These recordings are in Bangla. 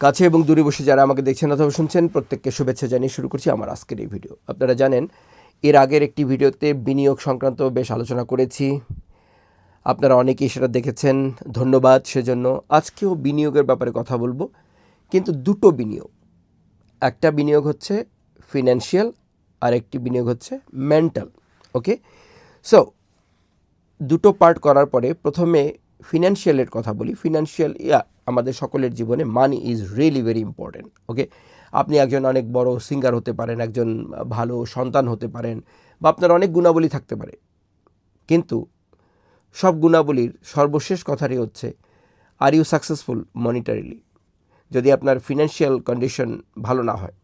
কাছে এবং দূরে বসে যারা আমাকে দেখছেন অথবা শুনছেন, প্রত্যেককে শুভেচ্ছা জানিয়ে শুরু করছি আমার আজকের এই ভিডিও। আপনারা জানেন, এর আগের একটি ভিডিওতে বিনিয়োগ সংক্রান্ত বেশ আলোচনা করেছি। আপনারা অনেকেই সেটা দেখেছেন, ধন্যবাদ সেজন্য। আজকেও বিনিয়োগের ব্যাপারে কথা বলব, কিন্তু দুটো বিনিয়োগ। একটা বিনিয়োগ হচ্ছে ফিনান্সিয়াল আর একটি বিনিয়োগ হচ্ছে মেন্টাল ওকে সো দুটো পার্ট করার পরে প্রথমে ফিনান্সিয়ালের কথা বলি ফিনান্সিয়াল ইয়া, আমাদের সকলের জীবনে money is really very important okay আপনি একজন অনেক বড় সিঙ্গার হতে পারেন, একজন ভালো সন্তান হতে পারেন, বা আপনার অনেক গুণাবলী থাকতে পারে। কিন্তু সব গুণাবলীর সর্বশেষ কথাটি হচ্ছে আর ইউ সাকসেসফুল মনিটারিলি যদি আপনার ফিনান্সিয়াল কন্ডিশন ভালো না হয়,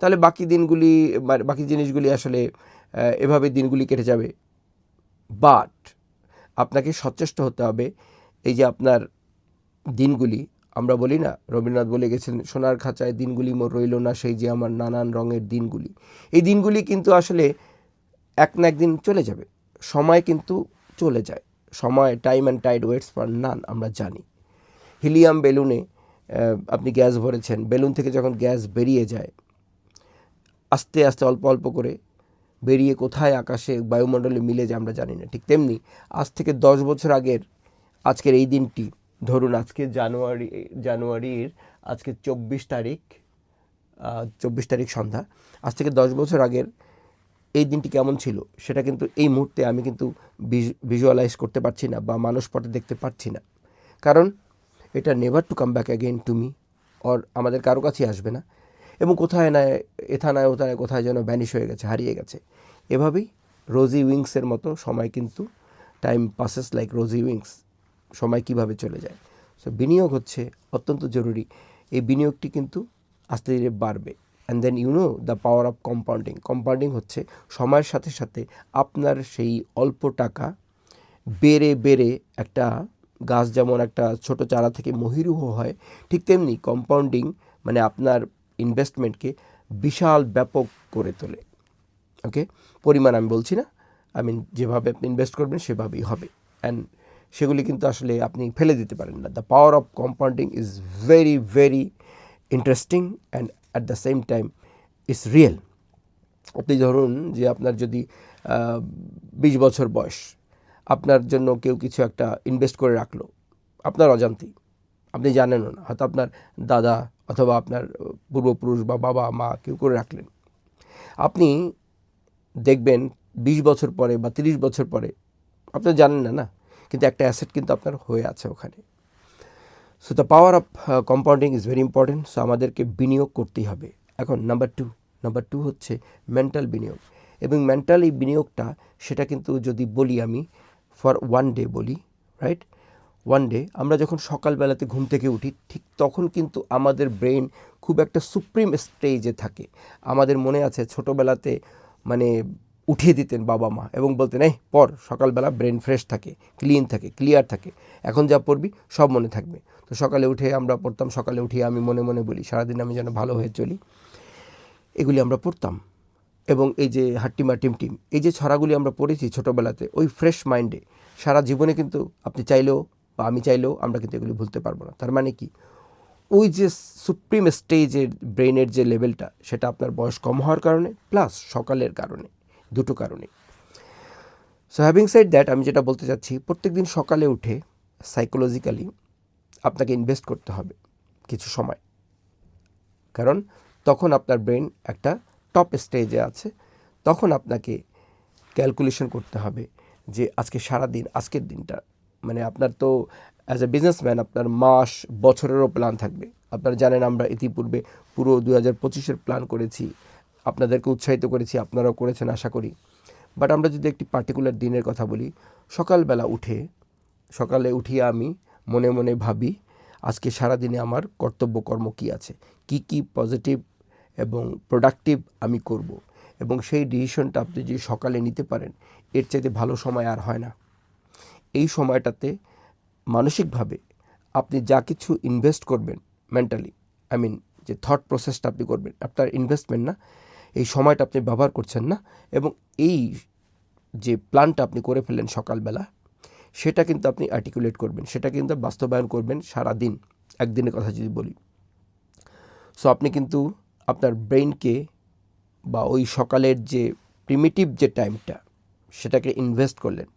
তাহলে বাকি দিনগুলি, বাকি জিনিসগুলি আসলে এভাবে দিনগুলি কেটে যাবে। বাট আপনাকে সচেষ্ট হতে হবে এই যে আপনার দিনগুলি, আমরা বলি না, রবীন্দ্রনাথ বলে গেছেন, সোনার খাঁচায় দিনগুলি মোর রইল না, সেই যে আমার নানান রঙের দিনগুলি। এই দিনগুলি কিন্তু আসলে এক না একদিন চলে যাবে। সময় কিন্তু চলে যায়। সময় time and tide waits for none আমরা জানি। হিলিয়াম বেলুনে আপনি গ্যাস ভরেছেন, বেলুন থেকে যখন গ্যাস বেরিয়ে যায়, আস্তে আস্তে অল্প অল্প করে বেরিয়ে কোথায় আকাশে বায়ুমণ্ডলে মিলে যায় আমরা জানি না। ঠিক তেমনি আজ থেকে দশ বছর আগের আজকের এই দিনটি। ধরুন আজকে জানুয়ারি, জানুয়ারির আজকে চব্বিশ তারিখ চব্বিশ তারিখ সন্ধ্যা। আজ থেকে দশ বছর আগের এই দিনটি কেমন ছিল সেটা কিন্তু এই মুহূর্তে আমি কিন্তু ভিজুয়ালাইজ করতে পারছি না বা মানুষ পটে দেখতে পারছি না। কারণ এটা never to come back again to me or আমাদের কারও কাছেই আসবে না। এবং কোথায় না এথা নয় ওথা নয় কোথায় যেন ভ্যানিশ হয়ে গেছে, হারিয়ে গেছে। এভাবেই রোজি উইংসের মতো সময় কিন্তু time passes like rosy wings. সময় কীভাবে চলে যায়। সো বিনিয়োগ হচ্ছে অত্যন্ত জরুরি। এই বিনিয়োগটি কিন্তু আস্তে ধীরে বাড়বে। And then you know the power of compounding compounding হচ্ছে সময়ের সাথে সাথে আপনার সেই অল্প টাকা বেড়ে বেড়ে একটা গাছ যেমন একটা ছোট চারা থেকে মহিরুহ হয়, ঠিক তেমনি কম্পাউন্ডিং মানে আপনার ইনভেস্টমেন্টকে বিশাল ব্যাপক করে তোলে। ওকে পরিমাণ আমি বলছি না। আই মিন যেভাবে আপনি ইনভেস্ট করবেন, সেভাবেই হবে। অ্যান্ড সেগুলি কিন্তু আসলে আপনি ফেলে দিতে পারেন না। The power of compounding is very very interesting and at the same time is real আপনি ধরুন যে আপনার যদি বিশ বছর বয়স, আপনার জন্য কেউ কিছু একটা ইনভেস্ট করে রাখল, আপনার অজান্তেই, আপনি জানেনও না, হয়তো আপনার দাদা অথবা আপনার পূর্বপুরুষ বা বাবা, মা কেউ করে রাখলেন। আপনি দেখবেন বিশ বছর পরে বা তিরিশ বছর পরে, আপনি জানেন না না কিন্তু একটা অ্যাসেট কিন্তু আপনার হয়ে আছে ওখানে। So the power of compounding is very important so আমাদেরকে বিনিয়োগ করতেই হবে। এখন নাম্বার টু নাম্বার টু হচ্ছে মেন্টাল বিনিয়োগ। এবং মেন্টাল এই বিনিয়োগটা, সেটা কিন্তু যদি বলি আমি ফর ওয়ান ডে বলি রাইট ওয়ান ডে আমরা যখন সকালবেলাতে ঘুম থেকে উঠি, ঠিক তখন কিন্তু আমাদের ব্রেন খুব একটা সুপ্রিম স্টেজে থাকে। আমাদের মনে আছে ছোটোবেলাতে মানে উঠিয়ে দিতেন বাবা মা এবং বলতেন, এই পর সকালবেলা ব্রেন ফ্রেশ থাকে ক্লিন থাকে ক্লিয়ার থাকে। এখন যা পড়বি, সব মনে থাকবে। তো সকালে উঠে আমরা পড়তাম, সকালে উঠিয়ে আমি মনে মনে বলি, সারাদিন আমি যেন ভালো হয়ে চলি। এগুলি আমরা পড়তাম। এবং এই যে হাট্টিমা টিম টিম এই যে ছড়াগুলি আমরা পড়েছি ছোটোবেলাতে, ওই ফ্রেশ মাইন্ডে সারা জীবনে কিন্তু আপনি চাইলেও বা আমি চাইলেও আমরা কিন্তু এগুলি ভুলতে পারব না। তার মানে কি? ওই যে সুপ্রিম স্টেজের ব্রেনের যে লেভেলটা সেটা আপনার বয়স কম হওয়ার কারণে প্লাস সকালের কারণে। দুটো কারণে। সো হ্যাভিং সাইড দ্যাট আমি যেটা বলতে চাচ্ছি, প্রত্যেকদিন সকালে উঠে সাইকোলজিক্যালি আপনাকে ইনভেস্ট করতে হবে কিছু সময়। কারণ তখন আপনার ব্রেন একটা টপ স্টেজে আছে। তখন আপনাকে ক্যালকুলেশন করতে হবে যে আজকে সারা দিন আজকের দিনটা। মানে আপনার তো অ্যাজ এ বিজনেসম্যান আপনার মাস, বছরেরও প্ল্যান থাকবে। আপনারা জানেন আমরা ইতিপূর্বে পুরো দু হাজার পঁচিশের প্ল্যান করেছি। আপনাদেরকে উৎসাহিত করেছি, আপনারাও করেছেন, আশা করি। বাট আমরা যদি একটি পার্টিকুলার দিনের কথা বলি, সকালবেলা উঠে, সকালে উঠিয়ে আমি মনে মনে ভাবি, আজকে সারাদিনে আমার কর্তব্য কর্ম কী আছে? কি কি পজিটিভ এবং প্রোডাক্টিভ আমি করব? এবং সেই ডিসিশনটা আপনি যদি সকালে নিতে পারেন, এর চাইতে ভালো সময় আর হয় না। এই সময়টাতে মানসিকভাবে আপনি যা কিছু ইনভেস্ট করবেন মেন্টালি আই মিন যে থট প্রসেসটা আপনি করবেন, আপনার ইনভেস্টমেন্ট না এই সময়টা আপনি ব্যবহার করছেন না এবং এই যে প্ল্যানটা আপনি করে ফেললেন সকালবেলা, সেটা কিন্তু আপনি আর্টিকুলেট করবেন, সেটা কিন্তু বাস্তবায়ন করবেন সারা দিন একদিনের কথা যদি বলি। সো আপনি কিন্তু আপনার ব্রেইনকে বা ওই সকালের যে প্রিমিটিভ যে টাইমটা সেটাকে ইনভেস্ট করলেন।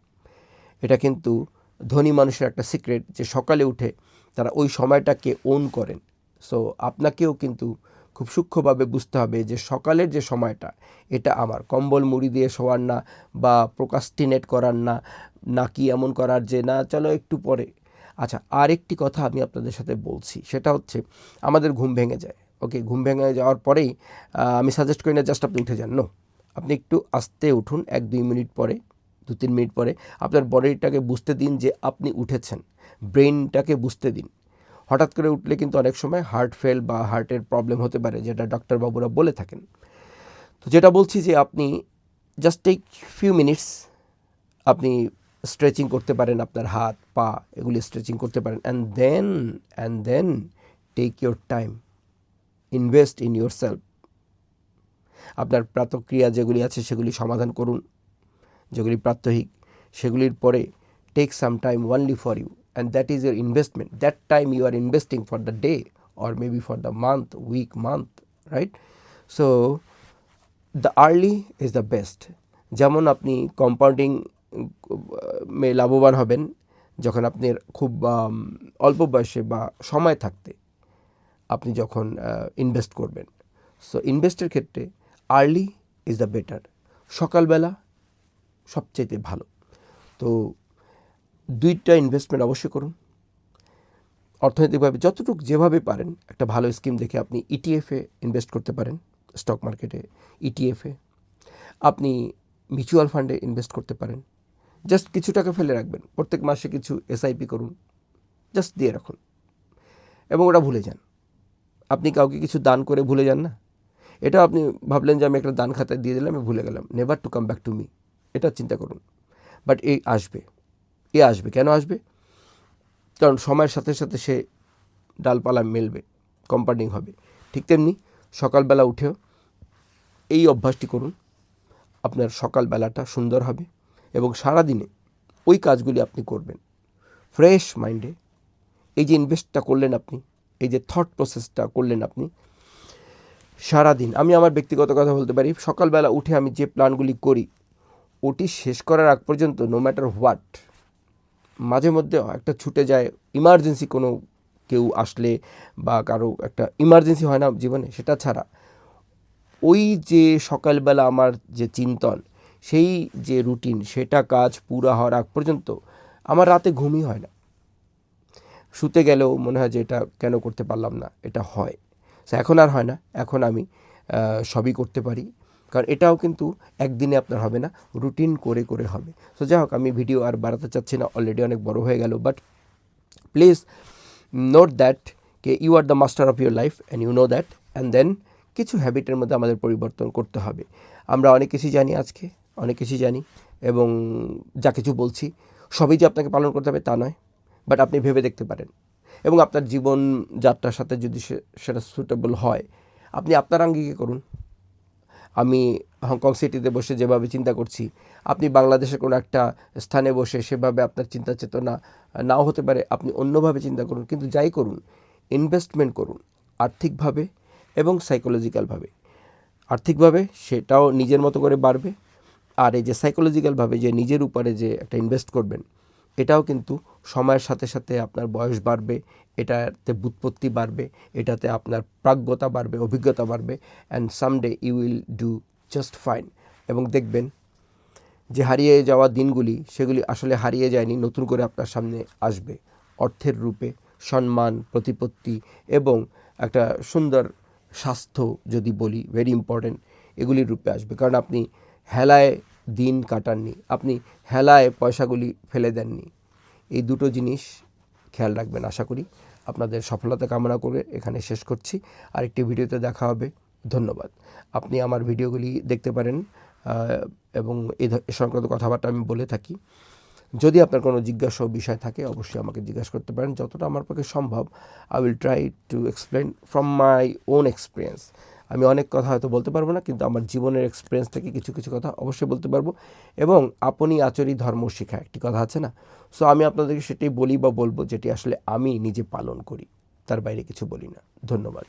এটা কিন্তু ধনী মানুষের একটা সিক্রেট যে সকালে উঠে তারা ওই সময়টাকে ওন করেন। সো আপনাকেও কিন্তু খুব সূক্ষ্মভাবে বুঝতে হবে যে সকালের যে সময়টা, এটা আমার কম্বল মুড়ি দিয়ে শোয়ার না বা প্রোকাস্টিনেট করার না নাকি এমন করার যে না, চলো একটু পরে। আচ্ছা আরেকটি কথা আমি আপনাদের সাথে বলছি, সেটা হচ্ছে আমাদের ঘুম ভেঙে যায় ওকে ঘুম ভেঙে যাওয়ার পরেই আমি সাজেস্ট করি না জাস্ট আপনি উঠে যান নো আপনি একটু আস্তে উঠুন, এক দুই মিনিট পরে, দু তিন মিনিট পরে, আপনার বডিটাকে বুঝতে দিন যে আপনি উঠেছেন ব্রেনটাকে বুঝতে দিন। হঠাৎ করে উঠলে কিন্তু অনেক সময় হার্ট ফেল বা হার্টের প্রবলেম হতে পারে, যেটা ডাক্তারবাবুরা বলে থাকেন। তো যেটা বলছি যে আপনি জাস্ট টেক ফিউ মিনিটস আপনি স্ট্রেচিং করতে পারেন আপনার হাত, পা, এগুলি স্ট্রেচিং করতে পারেন and then and then take your time invest in your self আপনার প্রাতক্রিয়া যেগুলি আছে সেগুলি সমাধান করুন, যেগুলি প্রাত্যহিক, সেগুলির পরে take some time only for you and that is your investment that time you are investing for the day or maybe for the month week month right so the early is the best যেমন আপনি কম্পাউন্ডিং লাভবান হবেন যখন আপনি খুব অল্প বয়সে বা সময় থাকতে আপনি যখন ইনভেস্ট করবেন। সো ইনভেস্টের ক্ষেত্রে আর্লি ইজ দ্য বেটার সকালবেলা সবচাইতে ভালো। তো দুইটা ইনভেস্টমেন্ট অবশ্যই করুন। অর্থনৈতিকভাবে যতটুকু যেভাবে পারেন, একটা ভালো স্কিম দেখে আপনি ইটিএফে ইনভেস্ট করতে পারেন স্টক মার্কেটে ইটিএফে আপনি মিউচুয়াল ফান্ডে ইনভেস্ট করতে পারেন। জাস্ট কিছু টাকা ফেলে রাখবেন, প্রত্যেক মাসে কিছু এসআইপি করুন জাস্ট দিয়ে রাখুন। এবং ওটা ভুলে যান। আপনি কাউকে কিছু দান করে ভুলে যান না। এটা আপনি ভাবলেন যে আমি একটা দান খাতায় দিয়ে দিলাম, আমি ভুলে গেলাম। Never to come back to me এটা চিন্তা করুন। বাট এই আসবে। এ আসবে? কেন আসবে? কারণ সময়ের সাথে সাথে সে ডালপালা মেলবে কম্পাউন্ডিং হবে। ঠিক তেমনি সকালবেলা উঠেও এই অভ্যাসটি করুন। আপনার সকালবেলাটা সুন্দর হবে এবং সারাদিনে ওই কাজগুলি আপনি করবেন। ফ্রেশ মাইন্ডে এই যে ইনভেস্টটা করলেন আপনি, এই যে থট প্রসেসটা করলেন আপনি, সারাদিন, আমি আমার ব্যক্তিগত কথা বলতে পারি, সকালবেলা উঠে আমি যে প্ল্যানগুলি করি, ওটি শেষ করার আগ পর্যন্ত নো ম্যাটার হোয়াট মাঝে মধ্যে একটা ছুটে যায় ইমার্জেন্সি কোনো কেউ আসলে বা কারও একটা ইমার্জেন্সি হয় না জীবনে, সেটা ছাড়া। ওই যে সকালবেলা আমার যে চিন্তন, সেই যে রুটিন সেটা কাজ পুরা হওয়ার আগ পর্যন্ত আমার রাতে ঘুমই হয় না। শুতে গেলেও মনে হয় যে এটা কেন করতে পারলাম না, এটা হয়। এখন আর হয় না, এখন আমি সবই করতে পারি। কারণ এটাও কিন্তু একদিনে আপনার হবে না রুটিন করে করে হবে। সো যাই হোক, আমি ভিডিও আর বাড়াতে চাচ্ছি না অলরেডি অনেক বড় হয়ে গেল but please note that K you are the master of your life and you know that and then কিছু হ্যাবিটের মধ্যে আমাদের পরিবর্তন করতে হবে। আমরা অনেক কিছুই জানি আজকে, অনেক কিছুই জানি, এবং যা কিছু বলছি, সবই যে আপনাকে পালন করতে হবে তা নয় বাট আপনি ভেবে দেখতে পারেন। এবং আপনার জীবন যাত্রার সাথে যদি সেটা সুটেবল হয়, আপনি আপনার আঙ্গিকে করুন। আমি হংকং সিটিতে বসে যেভাবে চিন্তা করছি, আপনি বাংলাদেশের কোনো একটা স্থানে বসে সেভাবে আপনার চিন্তা চেতনা নাও হতে পারে, আপনি অন্যভাবে চিন্তা করুন, কিন্তু যাই করুন ইনভেস্টমেন্ট করুন আর্থিকভাবে এবং সাইকোলজিক্যালভাবে আর্থিকভাবে সেটাও নিজের মতো করে বাড়বে, আর এই যে সাইকোলজিক্যালভাবে যে নিজের উপরে যে একটা ইনভেস্ট করবেন এটাও কিন্তু সময়ের সাথে সাথে আপনার বয়স বাড়বে, এটাতে বুৎপত্তি বাড়বে, এটাতে আপনার প্রাজ্ঞতা বাড়বে, অভিজ্ঞতা বাড়বে and someday you will do just fine এবং দেখবেন যে হারিয়ে যাওয়া দিনগুলি, সেগুলি আসলে হারিয়ে যায়নি, নতুন করে আপনার সামনে আসবে। অর্থের রূপে সম্মান, প্রতিপত্তি এবং একটা সুন্দর স্বাস্থ্য যদি বলি ভেরি ইম্পর্ট্যান্ট এগুলির রূপে আসবে। কারণ আপনি হেলায় দিন কাটাননি। আপনি হেলায় পয়সাগুলি ফেলে দেননি। এই দুটো জিনিস খেয়াল রাখবেন আশা করি। আপনাদের সফলতা কামনা করে এখানে শেষ করছি। আরেকটি ভিডিওতে দেখা হবে। ধন্যবাদ। আপনি আমার ভিডিওগুলি দেখতে পারেন এবং এ সংক্রান্ত কথাবার্তা আমি বলে থাকি। যদি আপনার কোনো জিজ্ঞাসা বিষয় থাকে, অবশ্যই আমাকে জিজ্ঞাসা করতে পারেন। যতটা আমার পক্ষে সম্ভব I will try to explain from my own experience আমি অনেক কথা হয়তো বলতে পারব না, কিন্তু আমার জীবনের এক্সপিরিয়েন্স থেকে কিছু কিছু কথা অবশ্যই বলতে পারব। এবং আপনি আচরি ধর্ম শিখা, একটি কথা আছে না? সো আমি আপনাদেরকে সেটাই বলি বা বলব যেটি আসলে আমি নিজে পালন করি, তার বাইরে কিছু বলি না। ধন্যবাদ।